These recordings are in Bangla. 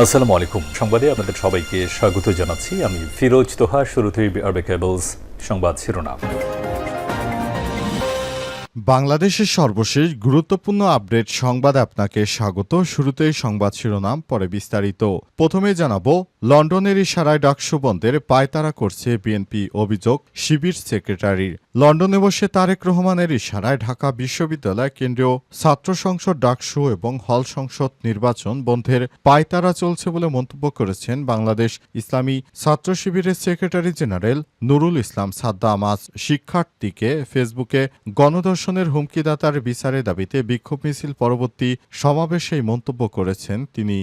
আসসালামু আলাইকুম। সংবাদে আপনাদের সবাইকে স্বাগত জানাচ্ছি। আমি ফিরোজ তোহা, শুরুতেই আরবে কেবলস সংবাদ শিরোনাম। বাংলাদেশের সর্বশেষ গুরুত্বপূর্ণ আপডেট সংবাদ আপনাকে স্বাগত। শুরুতেই সংবাদ শিরোনাম, পরে বিস্তারিত। প্রথমে জানাব, লন্ডনের ইশারায় ডাকসু বন্ধের পায়তারা করছে বিএনপি অভিযোগ, শিবির সেক্রেটারির। লন্ডনে বসে তারেক রহমানের ইশারায় ঢাকা বিশ্ববিদ্যালয় কেন্দ্রীয় ছাত্র সংসদ ডাকসু এবং হল সংসদ নির্বাচন বন্ধের পায়তারা চলছে বলে মন্তব্য করেছেন বাংলাদেশ ইসলামী ছাত্র শিবিরের সেক্রেটারি জেনারেল নুরুল ইসলাম সাদ্দাম। আজ শিক্ষার্থীকে ফেসবুকে গণধর্ষণের হুমকিদাতার বিচারের দাবিতে বিক্ষোভ মিছিল পরবর্তী সমাবেশে এই মন্তব্য করেছেন তিনি।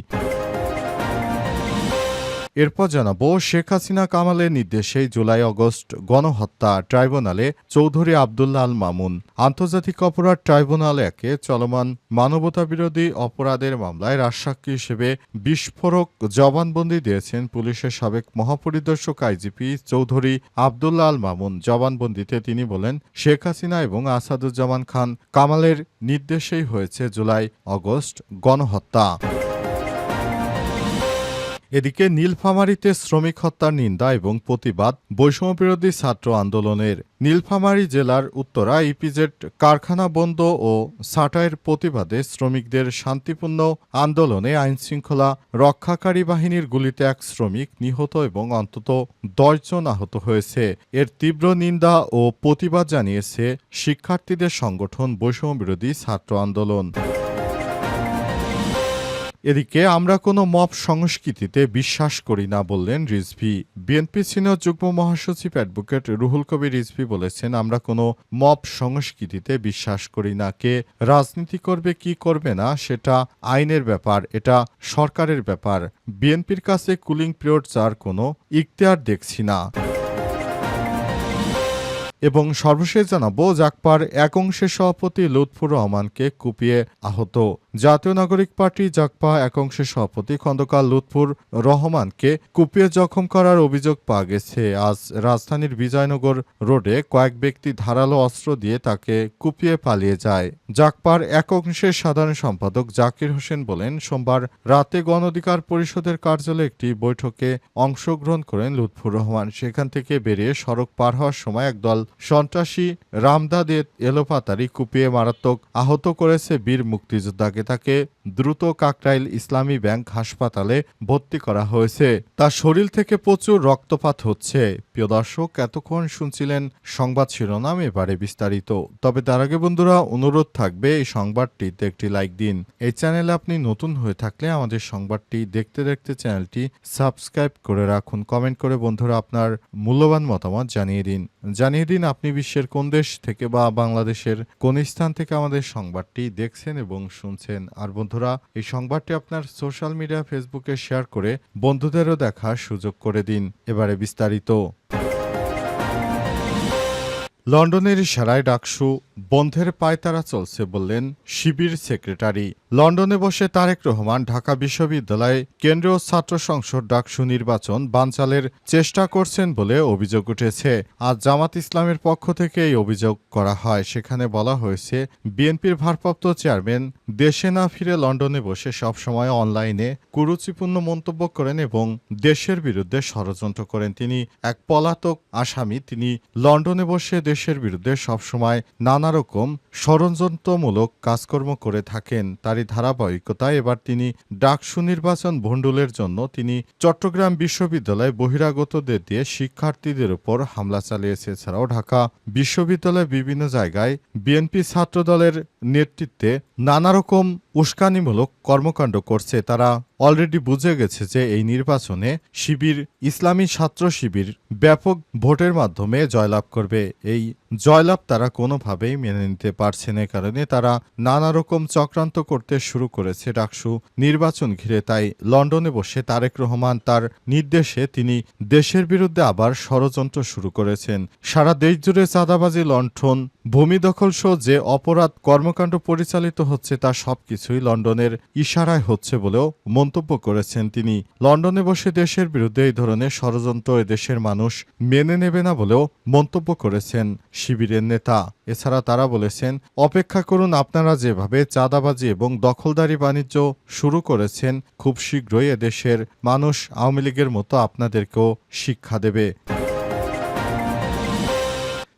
এরপর জানাব, শেখ হাসিনা কামালের নির্দেশে জুলাই আগস্ট গণহত্যা ট্রাইব্যুনালে চৌধুরী আবদুল্লাহ আল মামুন। আন্তর্জাতিক অপরাধ ট্রাইব্যুনাল একে চলমান মানবতা বিরোধী অপরাধের মামলায় রাজসাক্ষী হিসেবে বিস্ফোরক জবানবন্দি দিয়েছেন পুলিশের সাবেক মহাপরিদর্শক আইজিপি চৌধুরী আবদুল্লাহ আল মামুন। জবানবন্দিতে তিনি বলেন, শেখ হাসিনা এবং আসাদুজ্জামান খান কামালের নির্দেশেই হয়েছে জুলাই আগস্ট গণহত্যা। এদিকে নীলফামারীতে শ্রমিক হত্যার নিন্দা এবং প্রতিবাদ বৈষম্যবিরোধী ছাত্র আন্দোলনের। নীলফামারী জেলার উত্তরা ইপিজেড কারখানা বন্ধ ও সাটাইয়ের প্রতিবাদে শ্রমিকদের শান্তিপূর্ণ আন্দোলনে আইনশৃঙ্খলা রক্ষাকারী বাহিনীর গুলিতে এক শ্রমিক নিহত এবং অন্তত দশজন আহত হয়েছে। এর তীব্র নিন্দা ও প্রতিবাদ জানিয়েছে শিক্ষার্থীদের সংগঠন বৈষম্যবিরোধী ছাত্র আন্দোলন। এদিকে আমরা কোনো মব সংস্কৃতিতে বিশ্বাস করি না বললেন রিজভি। বিএনপি সিনিয়র যুগ্ম মহাসচিব অ্যাডভোকেট রুহুল কবির রিজভি বলেছেন, আমরা কোনো মব সংস্কৃতিতে বিশ্বাস করি না। কে রাজনীতি করবে, কি করবে না, সেটা আইনের ব্যাপার, এটা সরকারের ব্যাপার। বিএনপির কাছে কুলিং পিরিয়ড যার কোনো ইখতিয়ার দেখছি না। এবং সর্বশেষ জানাব, জাকপার এক অংশের সভাপতি লুৎফুর রহমানকে কুপিয়ে আহত। জাতীয় নাগরিক পার্টি জাকপা এক অংশের সভাপতি খন্দকার লুৎফুর রহমানকে কুপিয়ে জখম করার অভিযোগ পাওয়া গেছে। আজ রাজধানীর বিজয়নগর রোডে কয়েক ব্যক্তি ধারালো অস্ত্র দিয়ে তাকে কুপিয়ে পালিয়ে যায়। জাকপার এক অংশের সাধারণ সম্পাদক জাকির হোসেন বলেন, সোমবার রাতে গণ অধিকার পরিষদের কার্যালয়ে একটি বৈঠকে অংশগ্রহণ করেন লুৎফুর রহমান। সেখান থেকে বেরিয়ে সড়ক পার হওয়ার সময় একদল সন্ত্রাসী রামদাদের এলোপাতারি কুপিয়ে মারাত্মক আহত করেছে বীর মুক্তিযোদ্ধাকে। তাকে দ্রুত কাকরাইল ইসলামী ব্যাংক হাসপাতালে ভর্তি করা হয়েছে। তার শরীর থেকে প্রচুর রক্তপাত হচ্ছে। প্রিয় দর্শক, এতক্ষণ শুনছিলেন সংবাদ শিরোনাম এবারে বিস্তারিত। তবে তার আগে বন্ধুরা, অনুরোধ থাকবে এই সংবাদটিতে একটি লাইক দিন। এই চ্যানেলে আপনি নতুন হয়ে থাকলে আমাদের সংবাদটি দেখতে দেখতে চ্যানেলটি সাবস্ক্রাইব করে রাখুন। কমেন্ট করে বন্ধুরা আপনার মূল্যবান মতামত জানিয়ে দিন। জানিয়ে দিন আপনি বিশ্বের কোন দেশ থেকে বা বাংলাদেশের কোন স্থান থেকে আমাদের সংবাদটি দেখছেন এবং শুনছেন। আর বন্ধুরা এই সংবাদটি আপনার সোশ্যাল মিডিয়া ফেসবুকে শেয়ার করে বন্ধুদেরও দেখার সুযোগ করে দিন। এবারে বিস্তারিত। লন্ডনের সেরায় ডাকসু বন্ধের পায়তারা চলছে বললেন শিবির সেক্রেটারি। লন্ডনে বসে তারেক রহমান ঢাকা বিশ্ববিদ্যালয়ে কেন্দ্রীয় ছাত্র সংসদ ডাকসু নির্বাচন বানচালের চেষ্টা করছেন বলে অভিযোগ উঠেছে। আজ জামাত ইসলামের পক্ষ থেকে এই অভিযোগ করা হয়। সেখানে বলা হয়েছে, বিএনপির ভারপ্রাপ্ত চেয়ারম্যান দেশে না ফিরে লন্ডনে বসে সবসময় অনলাইনে কুরুচিপূর্ণ মন্তব্য করেন এবং দেশের বিরুদ্ধে ষড়যন্ত্র করেন। তিনি এক পলাতক আসামি। তিনি লন্ডনে বসে দেশের বিরুদ্ধে সবসময় নানা রকম ষড়যন্ত্রমূলক কাজকর্ম করে থাকেন। তারই ধারাবাহিকতায় এবার তিনি ডাকসু নির্বাচন ভণ্ডুলের জন্য তিনি চট্টগ্রাম বিশ্ববিদ্যালয়ে বহিরাগতদের দিয়ে শিক্ষার্থীদের উপর হামলা চালিয়েছে। এছাড়াও ঢাকা বিশ্ববিদ্যালয়ের বিভিন্ন জায়গায় বিএনপি ছাত্রদলের নেতৃত্বে নানা রকম উস্কানিমূলক কর্মকাণ্ড করছে তারা। অলরেডি বুঝে গেছে যে এই নির্বাচনে শিবির, ইসলামী ছাত্র শিবির ব্যাপক ভোটের মাধ্যমে জয়লাভ করবে। এই জয়লাভ তারা কোনোভাবেই মেনে নিতে পারছে না কারণে তারা নানা রকম চক্রান্ত করতে শুরু করেছে ডাকসু। নির্বাচন ঘিরে তাই লন্ডনে বসে তারেক রহমান তার নির্দেশে তিনি দেশের বিরুদ্ধে আবার ষড়যন্ত্র শুরু করেছেন। সারা দেশ জুড়ে চাঁদাবাজি, লণ্ঠন ভূমি দখল সহ যে অপরাধ কর্মকাণ্ড পরিচালিত হচ্ছে তা সবকিছুই লন্ডনের ইশারায় হচ্ছে বলেও মন্তব্য করেছেন তিনি। লন্ডনে বসে দেশের বিরুদ্ধে এই ধরনের ষড়যন্ত্র এদেশের মানুষ মেনে নেবে না বলেও মন্তব্য করেছেন শিবিরের নেতা। এছাড়া তারা বলেছেন, অপেক্ষা করুন, আপনারা যেভাবে চাঁদাবাজি এবং দখলদারি বাণিজ্য শুরু করেছেন, খুব শীঘ্রই এদেশের মানুষ আওয়ামী লীগের মতো আপনাদেরকেও শিক্ষা দেবে।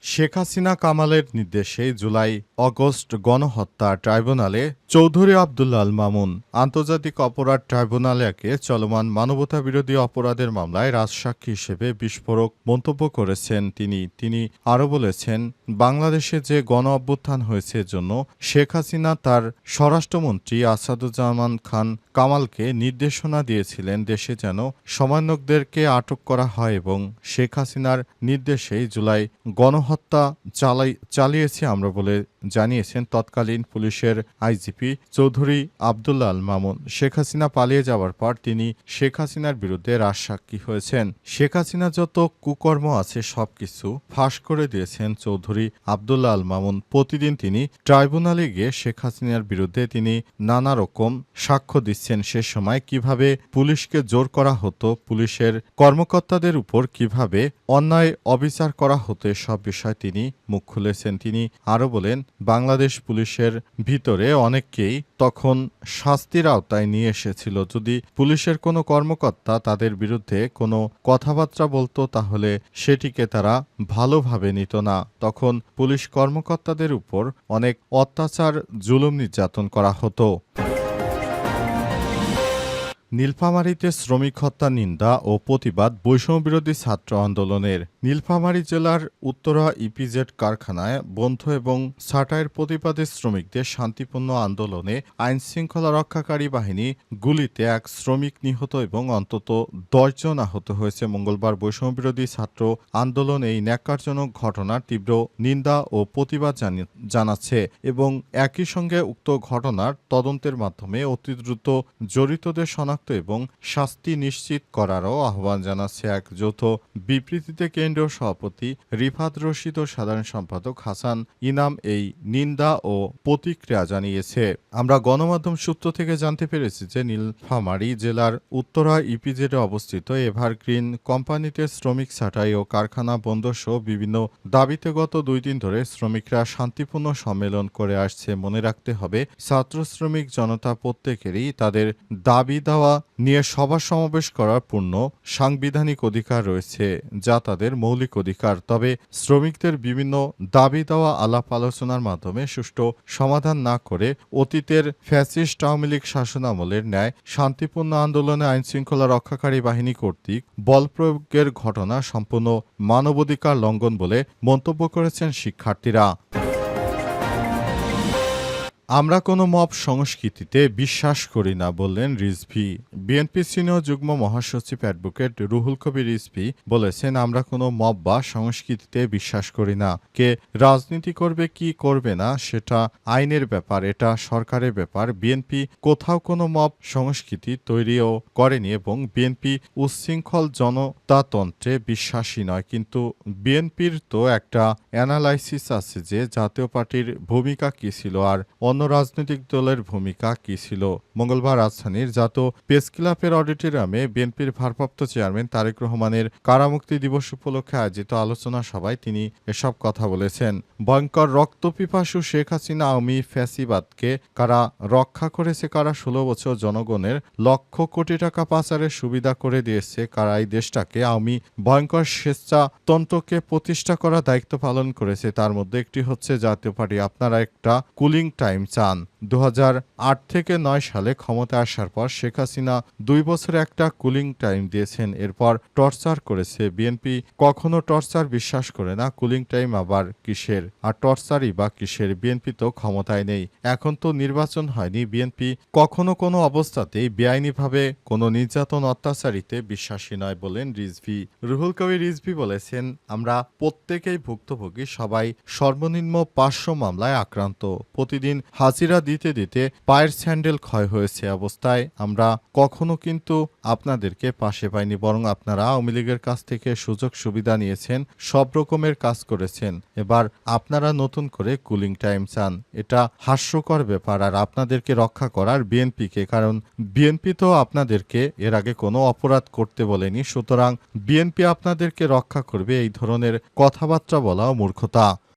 শেখ হাসিনা কামালের নির্দেশে জুলাই অগস্ট গণহত্যা ট্রাইব্যুনালে চৌধুরী আবদুল্লাল মামুন। আন্তর্জাতিক অপরাধ ট্রাইব্যুনালকে চলমান মানবতা বিরোধী অপরাধের মামলায় রাজসাক্ষী হিসেবে বিস্ফোরক মন্তব্য করেছেন তিনি। তিনি আরও বলেছেন, বাংলাদেশে যে গণ অভ্যুত্থান হয়েছে জন্য শেখ হাসিনা তার স্বরাষ্ট্রমন্ত্রী আসাদুজ্জামান খান কামালকে নির্দেশনা দিয়েছিলেন দেশে যেন সমন্বয়কদেরকে আটক করা হয় এবং শেখ হাসিনার নির্দেশেই জুলাই গণহত্যা চালাই, চালিয়েছি আমরা বলে জানিয়েছেন তৎকালীন পুলিশের আইজিপি চৌধুরী আবদুল্লাহ আল মামুন। শেখ হাসিনা পালিয়ে যাওয়ার পর তিনি শেখ হাসিনার বিরুদ্ধে রাজসাক্ষী হয়েছেন। শেখ হাসিনা যত কুকর্ম আছে সবকিছু ফাঁস করে দিয়েছেন চৌধুরী আবদুল্লাহ আল মামুন। প্রতিদিন তিনি ট্রাইব্যুনালে গিয়ে শেখ হাসিনার বিরুদ্ধে তিনি নানা রকম সাক্ষ্য দিচ্ছেন। সে সময় কীভাবে পুলিশকে জোর করা হতো, পুলিশের কর্মকর্তাদের উপর কীভাবে অন্যায় অবিচার করা হতো সব বিষয় তিনি মুখ খুলেছেন। তিনি আরও বলেন বাংলাদেশ পুলিশের ভিতরে অনেককেই তখন শাস্তির আওতায় নিয়ে এসেছিল। যদি পুলিশের কোনো কর্মকর্তা তাদের বিরুদ্ধে কোনো কথাবার্তা বলতো, তাহলে সেটিকে তারা ভালোভাবে নিত না। তখন পুলিশ কর্মকর্তাদের উপর অনেক অত্যাচার, জুলুম নির্যাতন করা হতো। নীলফামারীতে শ্রমিক হত্যা, নিন্দা ও প্রতিবাদ বৈষম্যবিরোধী ছাত্র আন্দোলনের। নীলফামারী জেলার উত্তরা ইপিজেড কারখানায় বন্ধ এবং ছাঁটাইয়ের প্রতিবাদে শ্রমিকদের শান্তিপূর্ণ আন্দোলনে আইন শৃঙ্খলা রক্ষাকারী বাহিনী গুলিতে এক শ্রমিক নিহত এবং অন্তত দশজন আহত হয়েছে। মঙ্গলবার বৈষম্যবিরোধী ছাত্র আন্দোলন এই ন্যাক্কারজনক ঘটনার তীব্র নিন্দা ও প্রতিবাদ জানাচ্ছে এবং একই সঙ্গে উক্ত ঘটনার তদন্তের মাধ্যমে অতি দ্রুত জড়িতদের শনাক্ত এবং শাস্তি নিশ্চিত করারও আহ্বান জানাচ্ছে এক যৌথ বিবৃতিতে কেন্দ্রীয় সভাপতি রিফাত রশিদ ও সাধারণ সম্পাদক হাসান ইনাম এই নিন্দা ও প্রতিক্রিয়া জানিয়েছে। আমরা গণমাধ্যম সূত্র থেকে জানতে পেরেছি যে নীলফামারী জেলার উত্তরা ইপিজেডে অবস্থিত এভারগ্রিন কোম্পানিতে শ্রমিক ছাঁটাই ও কারখানা বন্ধ সহ বিভিন্ন দাবিতে গত দুই দিন ধরে শ্রমিকরা শান্তিপূর্ণ সম্মেলন করে আসছে। মনে রাখতে হবে ছাত্র শ্রমিক জনতা প্রত্যেকেরই তাদের দাবি দেওয়া নিয়ে সভা সমাবেশ করার পূর্ণ সাংবিধানিক অধিকার রয়েছে, যা তাদের মৌলিক অধিকার। তবে শ্রমিকদের বিভিন্ন দাবি দেওয়া আলাপ আলোচনার মাধ্যমে সুষ্ঠু সমাধান না করে অতীতের ফ্যাসিস্ট আওয়ামী লীগ শাসনামলের ন্যায় শান্তিপূর্ণ আন্দোলনে আইনশৃঙ্খলা রক্ষাকারী বাহিনী কর্তৃক বল প্রয়োগের ঘটনা সম্পূর্ণ মানবাধিকার লঙ্ঘন বলে মন্তব্য করেছেন শিক্ষার্থীরা। আমরা কোনো মব সংস্কৃতিতে বিশ্বাস করি না বললেন রিজভি। বিএনপি সিনিয়র যুগ্ম মহাসচিব অ্যাডভোকেট রুহুল কবির রিজভি বলেছেন, আমরা কোনো মব বা সংস্কৃতিতে বিশ্বাস করি না। কে রাজনীতি করবে, কি করবে না, সেটা আইনের ব্যাপার, এটা সরকারের ব্যাপার। বিএনপি কোথাও কোনো মব সংস্কৃতি তৈরিও করেনি এবং বিএনপি উচ্ছৃঙ্খল জনতাতন্ত্রে বিশ্বাসী নয়। কিন্তু বিএনপির তো একটা অ্যানালাইসিস আছে যে জাতীয় পার্টির ভূমিকা কী ছিল আর অন্য রাজনৈতিক দলের ভূমিকা কী ছিল? মঙ্গলবার রাজধানীর জাতীয় প্রেস ক্লাবের অডিটোরিয়ামে বিএনপির ভারপ্রাপ্ত চেয়ারম্যান তারেক রহমানের কারামুক্তি দিবস উপলক্ষে আয়োজিত আলোচনা সভায় তিনি এসব কথা বলেছেন। ভয়ঙ্কর রক্তপিপাসু শেখ হাসিনা আওয়ামী ফ্যাসিবাদকে কারা রক্ষা করেছে, কারা ষোলো বছর জনগণের লক্ষ কোটি টাকা পাচারের সুবিধা করে দিয়েছে, কারা এই দেশটাকে আওয়ামী ভয়ঙ্কর স্বেচ্ছাতন্ত্রকে প্রতিষ্ঠা করার দায়িত্ব পালন করেছে, তার মধ্যে একটি হচ্ছে জাতীয় পার্টি। আপনারা একটা কুলিং টাইম চান। দু হাজার আট থেকে নয় সালে ক্ষমতা আসার পর শেখ হাসিনা দুই বছরে একটা কুলিং টাইম দিয়েছেন। এরপর টর্চার করেছে বিএনপি। কখনো টর্চার বিশ্বাস করে না, কুলিং টাইম আবার কিসের? আর টর্চারই বা কিসের? বিএনপি তো ক্ষমতায় নেই। এখন তো নির্বাচন হয়নি। বিএনপি কখনো কোনো অবস্থাতেই বেআইনিভাবে, কোনো নির্যাতন অত্যাচারিতে বিশ্বাসী নয় বলেন রিজভি। রুহুল কবির রিজভি বলেছেন, আমরা প্রত্যেকেই ভুক্তভোগী, সবাই সর্বনিম্ন পাঁচশো মামলায় আক্রান্ত। প্রতিদিন হাজিরা দিতে দিতে পায়ের স্যান্ডেল ক্ষয় হয়েছে অবস্থায়। আমরা কখনো কিন্তু আপনাদেরকে পাশে পাইনি, বরং আপনারা আওয়ামী লীগের কাছ থেকে সুযোগ সুবিধা নিয়েছেন, সব রকমের কাজ করেছেন। এবার আপনারা নতুন করে কুলিং টাইম চান। এটা হাস্যকর ব্যাপার, আর আপনাদেরকে রক্ষা করার বিএনপিকে, কারণ বিএনপি তো আপনাদেরকে এর আগে কোনো অপরাধ করতে বলেনি, সুতরাং বিএনপি আপনাদেরকে রক্ষা করবে এই ধরনের কথাবার্তা বলা মূর্খতা।